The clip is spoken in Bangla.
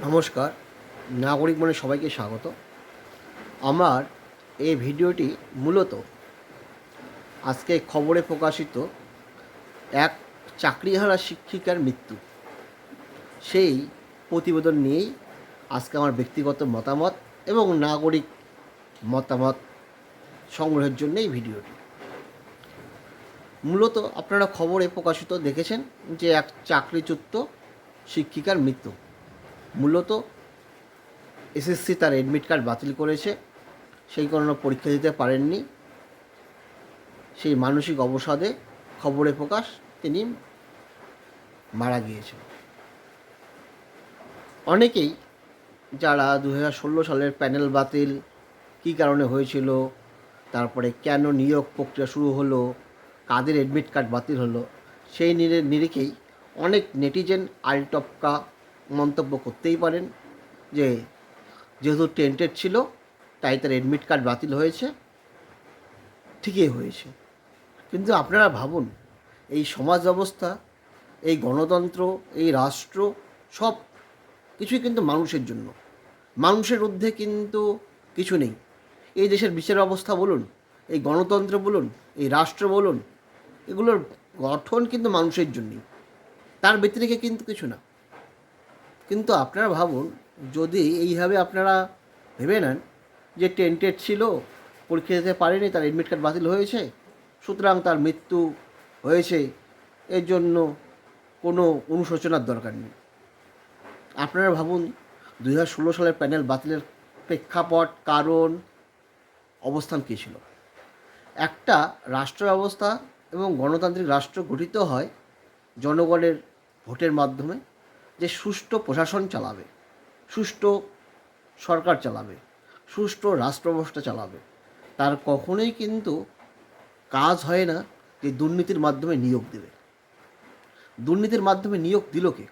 নমস্কার। নাগরিক মনে সবাইকে স্বাগত। আমার এই ভিডিওটি মূলত আজকে খবরে প্রকাশিত এক চাকরিহারা শিক্ষিকার মৃত্যু। সেই প্রতিবেদন নিয়েই আজকে আমার ব্যক্তিগত মতামত এবং নাগরিক মতামত সংগ্রহের জন্য এই ভিডিওটি। মূলত আপনারা খবরে প্রকাশিত দেখেছেন যে এক চাকরিচ্যুত শিক্ষিকার মৃত্যু। মূলত এসএসসি তার অ্যাডমিট কার্ড বাতিল করেছে। সেই কারণে পরীক্ষা দিতে পারেননি। সেই মানসিক অবসাদে খবরে প্রকাশ তিনি মারা গিয়েছেন। অনেকেই যারা দু হাজার ষোলো সালের প্যানেল বাতিল কী কারণে হয়েছিল, তারপরে কেন নিয়োগ প্রক্রিয়া শুরু হলো, কাদের অ্যাডমিট কার্ড বাতিল হলো, সেই নিরে নিরিখেই অনেক নেটিজেন আলটপকা মন্তব্য করতেই পারেন যে যেহেতু টেন্টেড ছিল, তাই তার অ্যাডমিট কার্ড বাতিল হয়েছে। ঠিকই হয়েছে। কিন্তু আপনারা ভাবুন, এই সমাজ ব্যবস্থা, এই গণতন্ত্র, এই রাষ্ট্র, সব কিছুই কিন্তু মানুষের জন্য। মানুষের ঊর্ধ্বে কিন্তু কিছু নেই। এই দেশের বিচার ব্যবস্থা বলুন, এই গণতন্ত্র বলুন, এই রাষ্ট্র বলুন, এগুলোর গঠন কিন্তু মানুষের জন্যই। তার ব্যতিরেকে কিন্তু কিছু না। কিন্তু আপনারা ভাবুন, যদি এইভাবে আপনারা ভেবে নেন যে টেন্টেড ছিল, পরীক্ষা দিতে পারেনি, তার অ্যাডমিট কার্ড বাতিল হয়েছে, সুতরাং তার মৃত্যু হয়েছে, এর জন্য কোনো অনুশোচনার দরকার নেই। আপনারা ভাবুন হাজার ষোলো সালের প্যানেল বাতিলের প্রেক্ষাপট, কারণ, অবস্থান কী ছিল? একটা, রাষ্ট্র ব্যবস্থা এবং গণতান্ত্রিক রাষ্ট্র গঠিত হয় জনগণের ভোটের মাধ্যমে যে সুষ্ঠু প্রশাসন চালাবে, সুষ্ঠু সরকার চালাবে, সুষ্ঠু রাষ্ট্র ব্যবস্থা চালাবে, তার কখনোই কিন্তু কাজ হয় না যে দুর্নীতির মাধ্যমে নিয়োগ দেবে। দুর্নীতির মাধ্যমে নিয়োগ দিল কে?